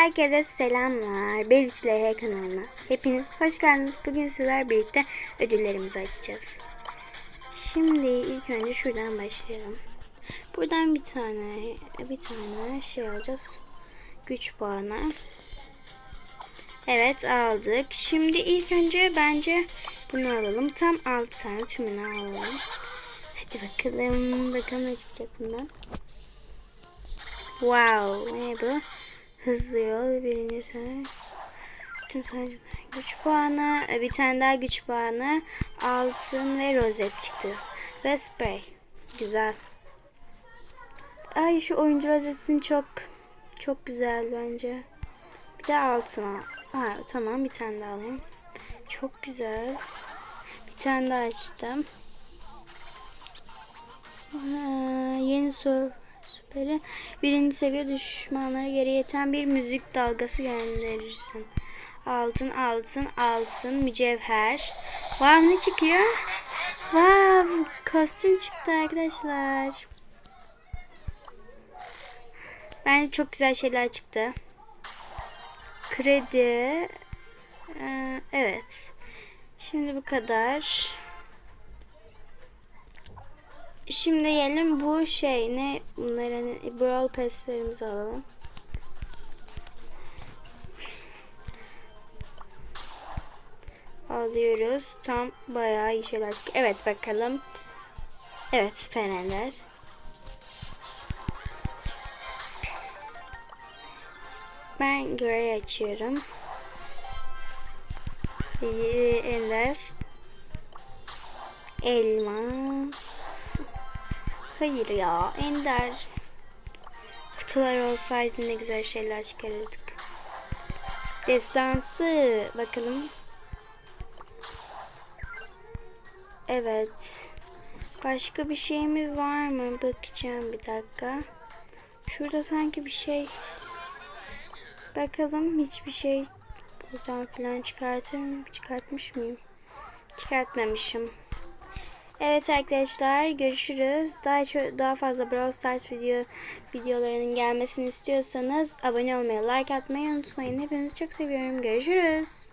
Herkese selamlar. Beliç LH kanalına. Hepiniz hoş geldiniz. Bugün sizler birlikte ödüllerimizi açacağız. Şimdi ilk önce şuradan başlayalım. Buradan bir tane bir tane şey alacağız. Güç puanı. Evet aldık. Şimdi ilk önce bence bunu alalım. Tam 6 tane tümünü alalım. Hadi bakalım. Bakalım ne çıkacak bundan. Wow. Ne bu? Hızlı yol. Birinci sene. Tüm sayılar. Güç puanı. e, Bir tane daha güç puanı. Altın ve rozet çıktı. Ve sprey. Güzel. Ay şu oyuncu rozetini çok çok güzel bence. Bir de altın al. Ha, tamam bir tane daha alayım. Çok güzel. Bir tane daha açtım. Ha, yeni sor süperi. Birinci seviye düşmanlara geri yeten bir müzik dalgası gönderirsin. Altın, altın, altın, mücevher. Wow ne çıkıyor? Wow kostüm çıktı arkadaşlar. Bence çok güzel şeyler çıktı. Kredi. Ee, evet. Şimdi bu kadar. Şimdi gelin bu şey ne bunların Brawl Pass'lerimizi alalım. Alıyoruz. Tam bayağı iyi şeyler. Evet bakalım. Evet fenerler. Ben görev açıyorum. Eller. Elmas. Hayır ya Ender. Kutular olsaydı ne güzel şeyler çıkarırdık. Destansı. Bakalım. Evet. Başka bir şeyimiz var mı? Bakacağım bir dakika. Şurada sanki bir şey. Bakalım hiçbir şey buradan falan çıkartırım. Çıkartmış mıyım? Çıkartmamışım. Evet arkadaşlar görüşürüz. Daha çok daha fazla Brawl Stars video videolarının gelmesini istiyorsanız abone olmayı, like atmayı unutmayın. Hepinizi çok seviyorum. Görüşürüz.